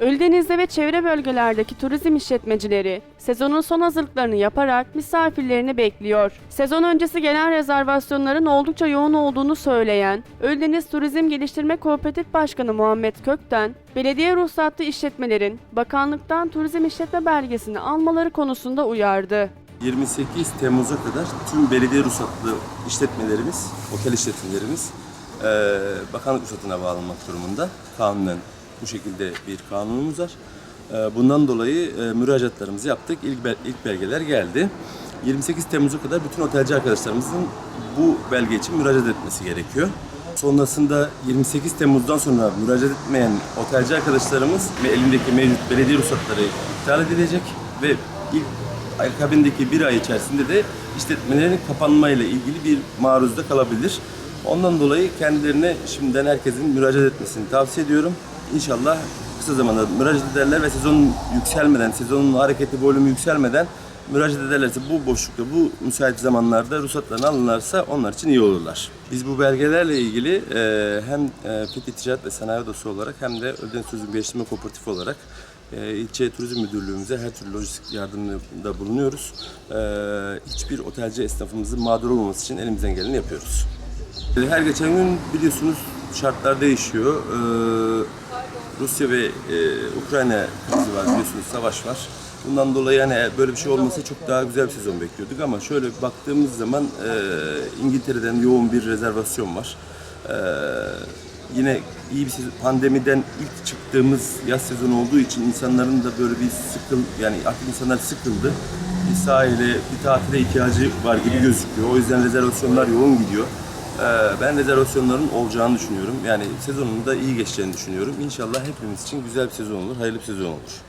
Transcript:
Ölüdeniz'de ve çevre bölgelerdeki turizm işletmecileri sezonun son hazırlıklarını yaparak misafirlerini bekliyor. Sezon öncesi gelen rezervasyonların oldukça yoğun olduğunu söyleyen Ölüdeniz Turizm Geliştirme Kooperatif Başkanı Muhammed Kökten, belediye ruhsatlı işletmelerin bakanlıktan turizm işletme belgesini almaları konusunda uyardı. 28 Temmuz'a kadar tüm belediye ruhsatlı işletmelerimiz, otel işletmelerimiz bakanlık ruhsatına bağlanmak durumunda. Kanunen bu şekilde bir kanunumuz var. Eee, bundan dolayı eee, müracaatlarımızı yaptık. İlk, bel- ilk belgeler geldi. 28 Temmuz'a kadar bütün otelci arkadaşlarımızın bu belge için müracaat etmesi gerekiyor. Sonrasında 28 Temmuz'dan sonra müracaat etmeyen otelci arkadaşlarımız ve elindeki mevcut belediye ruhsatları iptal edilecek ve ilk akabindeki bir ay içerisinde de işletmelerin kapanmayla ilgili bir maruzda kalabilir. Ondan dolayı kendilerine şimdiden herkesin müracaat etmesini tavsiye ediyorum. İnşallah kısa zamanda müracaat ederler ve sezon yükselmeden, sezonun hareketi volümü yükselmeden müracaat ederlerse bu boşlukta, bu müsait zamanlarda ruhsatlarını alırlarsa onlar için iyi olurlar. Biz bu belgelerle ilgili e, hem e, Fethi Ticaret ve Sanayi Odası olarak hem de Ölüdeniz Turizm Geliştirme Kooperatifi olarak e, ilçe turizm müdürlüğümüze her türlü lojistik yardımda bulunuyoruz. E, hiçbir otelci esnafımızın mağdur olmaması için elimizden geleni yapıyoruz. Her geçen gün biliyorsunuz şartlar değişiyor. E, Rusya ve e, Ukrayna krizi var biliyorsunuz savaş var. Bundan dolayı yani böyle bir şey olmasa çok daha güzel bir sezon bekliyorduk ama şöyle baktığımız zaman e, İngiltere'den yoğun bir rezervasyon var. E, yine iyi bir sezon, pandemiden ilk çıktığımız yaz sezonu olduğu için insanların da böyle bir sıkıl yani artık insanlar sıkıldı. Bir sahile, bir tatile ihtiyacı var gibi gözüküyor. O yüzden rezervasyonlar yoğun gidiyor. Ee, Ben rezervasyonların olacağını düşünüyorum. Yani sezonun da iyi geçeceğini düşünüyorum. İnşallah hepimiz için güzel bir sezon olur, hayırlı bir sezon olur.